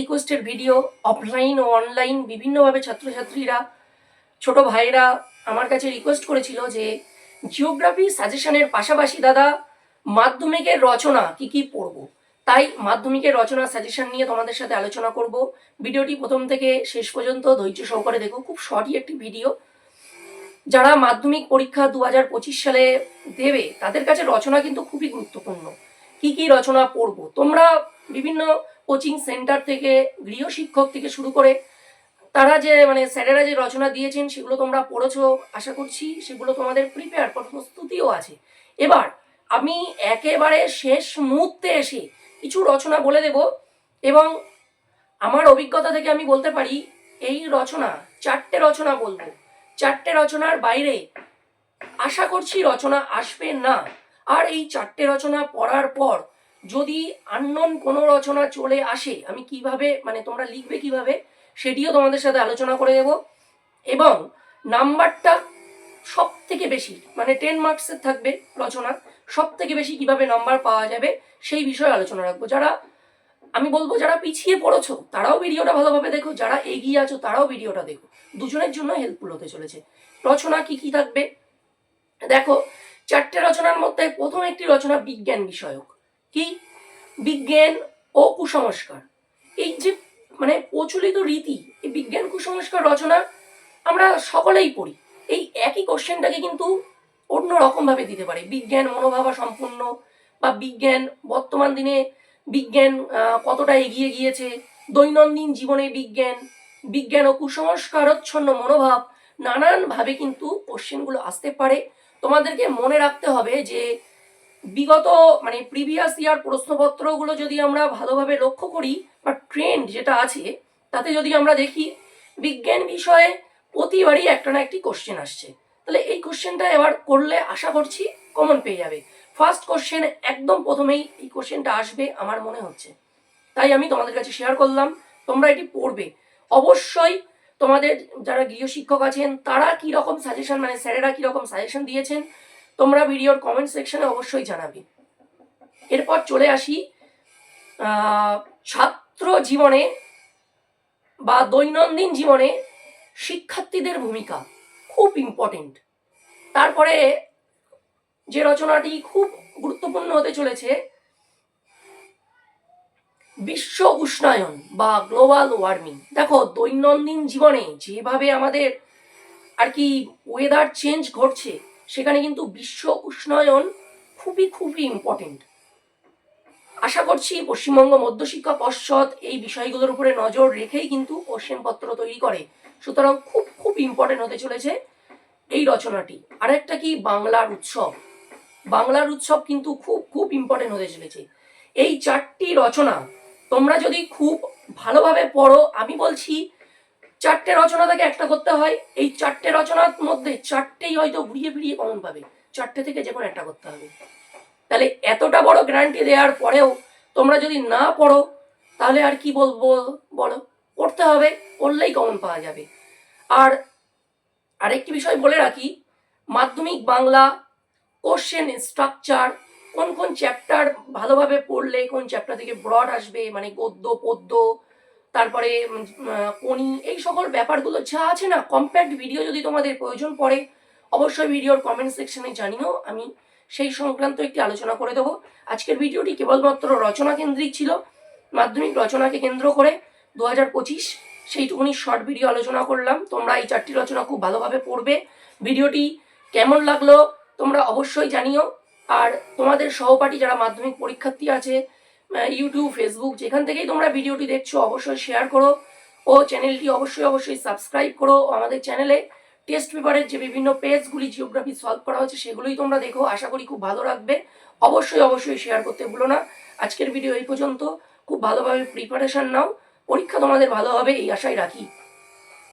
রিকোয়েস্টের video offline ও online বিভিন্নভাবে ছাত্রছাত্রীরা, ছোট ভাইরা আমার কাছে রিকোয়েস্ট করেছিল যে জিওগ্রাফি সাজেশনের পাশাপাশি দাদা মাধ্যমিকের রচনা কি কি পড়ব? তাই মাধ্যমিকের রচনা সাজেশন নিয়ে তোমাদের সাথে আলোচনা করব। ভিডিওটি প্রথম থেকে শেষ পর্যন্ত ধৈর্য সহকারে দেখো, খুব শর্টই একটি ভিডিও যারা মাধ্যমিক পরীক্ষা দু হাজার পঁচিশ সালে দেবে, তাদের কাছে রচনা কিন্তু খুবই গুরুত্বপূর্ণ। কি কি রচনা পড়ব? তোমরা বিভিন্ন কোচিং সেন্টার থেকে গৃহশিক্ষক থেকে শুরু করে, তারা যে মানে স্যারেরা যে রচনা দিয়েছেন, সেগুলো তোমরা পড়েছো, আশা করছি, সেগুলো তোমাদের প্রিপেয়ার প্রস্তুতিও আছে। এবার, আমি একেবারে শেষ মুহূর্তে এসে কিছু রচনা বলে দেব, এবং আমার অভিজ্ঞতা থেকে আমি বলতে পারি, এই রচনা, চারটে রচনা বলব। চারটে রচনার বাইরে, আশা করছি রচনা আসবে না। আর এই চারটে রচনা পড়ার পর যদি আননোন কোনো রচনা চলে আসে, আমি কীভাবে মানে তোমরা লিখবে কীভাবে, সেটিও তোমাদের সাথে আলোচনা করে দেব এবং নাম্বারটা সব থেকে বেশি মানে টেন মার্কসের থাকবে রচনা সব থেকে বেশি কীভাবে নাম্বার পাওয়া যাবে, সেই বিষয়ে আলোচনা রাখব। যারা, আমি বলব যারা পিছিয়ে পড়েছো, তারাও ভিডিওটা ভালোভাবে দেখো, যারা এগিয়ে আছো, তারাও ভিডিওটা দেখো। দুজনের জন্য হেল্পফুল হতে চলেছে। রচনা কি কি থাকবে? দেখো, চারটে রচনার মধ্যে প্রথম একটি রচনা বিজ্ঞান বিষয়ক। কি? বিজ্ঞান ও কুসংস্কার। এই যে মানে প্রচলিত রীতি, এই বিজ্ঞান, কুসংস্কার রচনা আমরা সকলেই পড়ি। এই একই কোশ্চেনটাকে কিন্তু অন্য রকমভাবে দিতে পারে। বিজ্ঞান মনোভাবা সম্পূর্ণ বা বিজ্ঞান বর্তমান দিনে বিজ্ঞান কতটা এগিয়ে গিয়েছে? দৈনন্দিন জীবনে বিজ্ঞান বিজ্ঞান ও কুসংস্কারচ্ছন্ন মনোভাব নানানভাবে কিন্তু কোশ্চেনগুলো আসতে পারে। তোমাদেরকে মনে রাখতে হবে যে বিগত মানে প্রিভিয়াস ইয়ার প্রশ্নপত্রগুলো যদি আমরা ভালোভাবে লক্ষ্য করি, বা ট্রেন্ড যেটা আছে, তাতে যদি আমরা দেখি, বিজ্ঞান বিষয়ে প্রতিবারই একটা না একটি কোশ্চেন আসছে। তাহলে এই কোশ্চেনটা এবার করলে আশা করছি কমন পেয়ে যাবে। ফার্স্ট কোশ্চেন একদম প্রথমেই এই কোশ্চেনটা আসবে আমার মনে হচ্ছে। তাই আমি তোমাদের কাছে শেয়ার করলাম, তোমরা এটি পড়বে। অবশ্যই তোমাদের যারা গৃহশিক্ষক আছেন, তারা কি রকম সাজেশন মানে স্যারেরা কি রকম সাজেশন দিয়েছেন তোমরা ভিডিওর কমেন্ট সেকশনে অবশ্যই জানাবে। এরপর চলে আসি ছাত্র জীবনে বা দৈনন্দিন জীবনে শিক্ষার্থীদের ভূমিকা খুব ইম্পর্টেন্ট তারপরে যে রচনাটি খুব গুরুত্বপূর্ণ হতে চলেছে, বিশ্ব উষ্ণায়ন বা গ্লোবাল ওয়ার্মিং দেখো, দৈনন্দিন জীবনে যেভাবে আমাদের আর কি ওয়েদার চেঞ্জ ঘটছে সেখানে কিন্তু বিশ্ব উষ্ণায়ন খুবই খুবই ইম্পর্টেন্ট আশা করছি পশ্চিমবঙ্গ মধ্যশিক্ষা পর্ষদ এই বিষয়গুলোর উপরে নজর রেখেই কিন্তু কোশ্চেনপত্র তৈরি করে। সুতরাং খুব খুব ইম্পর্টেন্ট হতে চলেছে এই রচনাটি। আরেকটা কি? বাংলার উৎসব। বাংলার উৎসব কিন্তু খুব খুব ইম্পর্টেন্ট হতে চলেছে। এই চারটি রচনা তোমরা যদি খুব ভালোভাবে পড়ো, আমি বলছি চারটে রচনা থেকে একটা করতে হয়। এই চারটে রচনার মধ্যে চারটেই হয়তো ঘুরিয়ে ফিরিয়ে কমন পাবে। চারটে থেকে যে কোনো একটা করতে হবে। তাহলে এতটা বড় গ্যারান্টি দেওয়ার পরেও তোমরা যদি না পড়ো, তাহলে আর কি বলব বলো? পড়তে হবে, পড়লেই কমন পাওয়া যাবে। আর আরেকটি বিষয় বলে রাখি, মাধ্যমিক বাংলা কোশ্চেন স্ট্রাকচার কোন কোন চ্যাপ্টার ভালোভাবে পড়লে কোন চ্যাপ্টার থেকে ব্রড আসবে মানে গদ্য, পদ্য তারপরে কোনি এই সকল ব্যাপারগুলো যা আছে না কম্প্যাক্ট ভিডিও যদি তোমাদের প্রয়োজন পড়ে, অবশ্যই ভিডিওর কমেন্ট সেকশনে জানিও, আমি সেই সংক্রান্ত একটি আলোচনা করে দেবো। আজকের ভিডিওটি কেবলমাত্র রচনা কেন্দ্রিক ছিল, মাধ্যমিক রচনাকে কেন্দ্র করে দু হাজার পঁচিশ, সেইটুকুনি শর্ট ভিডিও আলোচনা করলাম। তোমরা এই চারটি রচনা খুব ভালোভাবে পড়বে। ভিডিওটি কেমন লাগল, তোমরা অবশ্যই জানিও। আর তোমাদের সহপাঠী যারা মাধ্যমিক পরীক্ষার্থী আছে ইউটিউব ফেসবুক যেখান থেকেই তোমরা ভিডিওটি দেখছ, অবশ্যই শেয়ার করো। ও চ্যানেলটি অবশ্যই অবশ্যই সাবস্ক্রাইব করো আমাদের চ্যানেলে টেস্ট পেপারের যে বিভিন্ন পেজগুলি জিওগ্রাফি সলভ করা হচ্ছে সেগুলোই তোমরা দেখো। আশা করি খুব ভালো রাখবে অবশ্যই অবশ্যই শেয়ার করতে ভুলো না। আজকের ভিডিও এই পর্যন্ত। খুব ভালোভাবে প্রিপারেশান নাও। পরীক্ষা তোমাদের ভালো হবে, এই আশাই রাখি।